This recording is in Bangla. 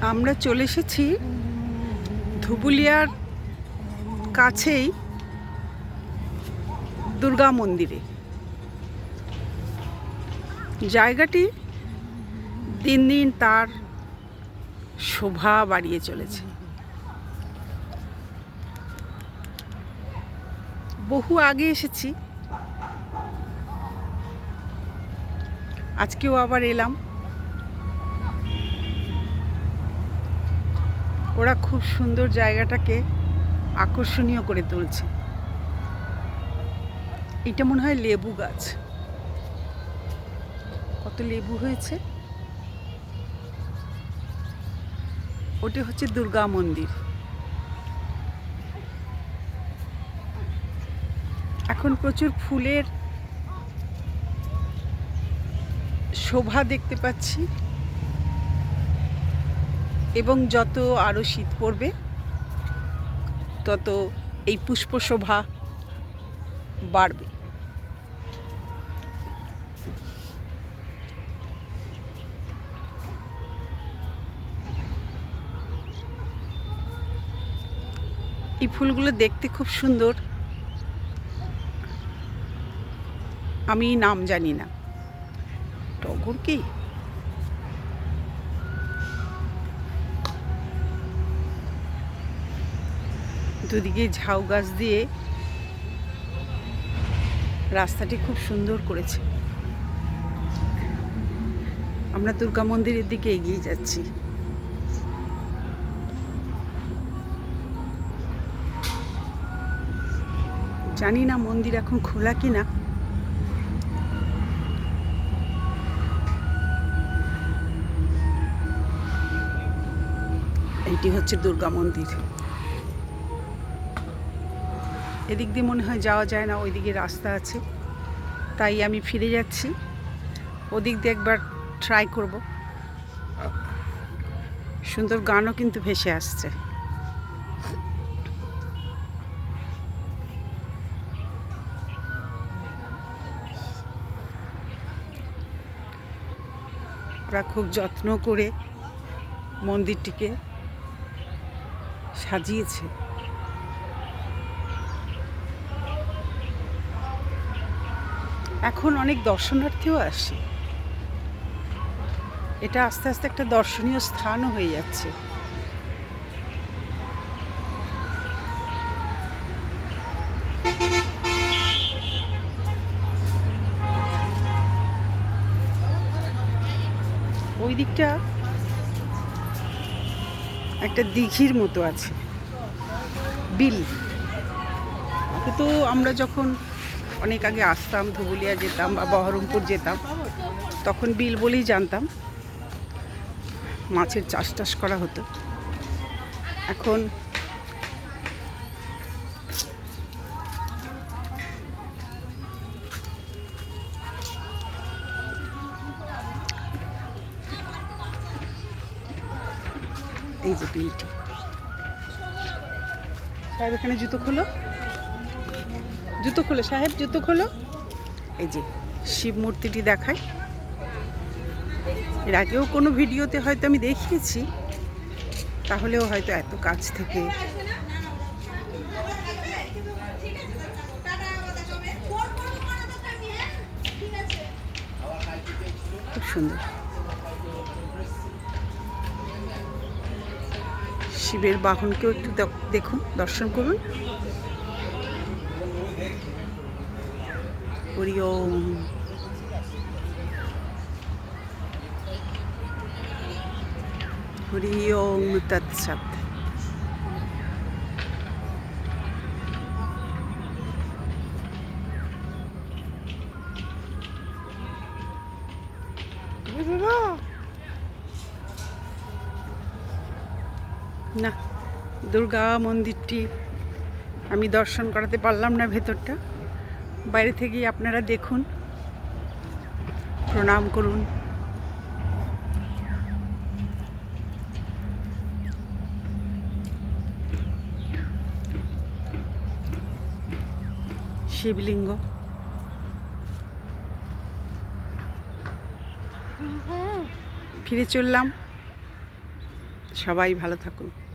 আমরা চলে এসেছি ধুবুলিয়ার কাছেই দুর্গা মন্দিরে। জায়গাটি দিন দিন তার শোভা বাড়িয়ে চলেছে। বহু আগে এসেছি। আজকেও আবার এলাম। ওরা খুব সুন্দর জায়গাটাকে আকর্ষণীয় করে তুলছে। এটা মনে হয় লেবু গাছ। কত লেবু হয়েছে? ওটা হচ্ছে দুর্গা মন্দির। এখন প্রচুর ফুলের শোভা দেখতে পাচ্ছি। এবং যত আরও শীত পড়বে, তত এই পুষ্পশোভা বাড়বে। এই ফুলগুলো দেখতে খুব সুন্দর। আমি নাম জানি না। টগর কি? দুদিকে ঝাউ গাছ দিয়ে রাস্তাটি খুব সুন্দর করেছে। আমরা দুর্গা মন্দিরের দিকে এগিয়ে যাচ্ছি। জানি না মন্দির এখন খোলা কিনা। এটি হচ্ছে দুর্গা মন্দির। এদিক দিয়ে মনে হয় যাওয়া যায় না, ওইদিকে রাস্তা আছে। তাই আমি ফিরে যাচ্ছি। ওদিক দিয়ে একবার ট্রাই করব। সুন্দর গানও কিন্তু ভেসে আসছে। ওরা খুব যত্ন করে মন্দিরটিকে সাজিয়েছে। এখন অনেক দর্শনার্থীও আসে। এটা আস্তে আস্তে একটা দর্শনীয় স্থানও হয়ে যাচ্ছে। ওই দিকটা একটা দিঘির মতো আছে। বিল। তো আমরা যখন অনেক আগে আসতাম, ধুবুলিয়া যেতাম বা বহরমপুর যেতাম, তখন বিল বলেই জানতাম মাছের চাষ টাস করা হতো। এখন এই যে বিলটি। সাহেব, এখানে জুতো খোলো। জুতো খোলো সাহেব জুতো খোলো। এই যে শিব মূর্তিটি দেখায় এর আগেও কোনো ভিডিওতে হয়তো আমি দেখিয়েছি তাহলেও হয়তো এত কাছ থেকে। খুব সুন্দর। শিবের বাহনকেও একটু দেখ- দেখুন দর্শন করুন। হরি ওম হরি ওম না দুর্গা মন্দিরটি আমি দর্শন করাতে পারলাম না ভেতরটা। বাইরে থেকেই আপনারা দেখুন প্রণাম করুন। শিবলিঙ্গ। ফিরে চললাম। সবাই ভালো থাকুন।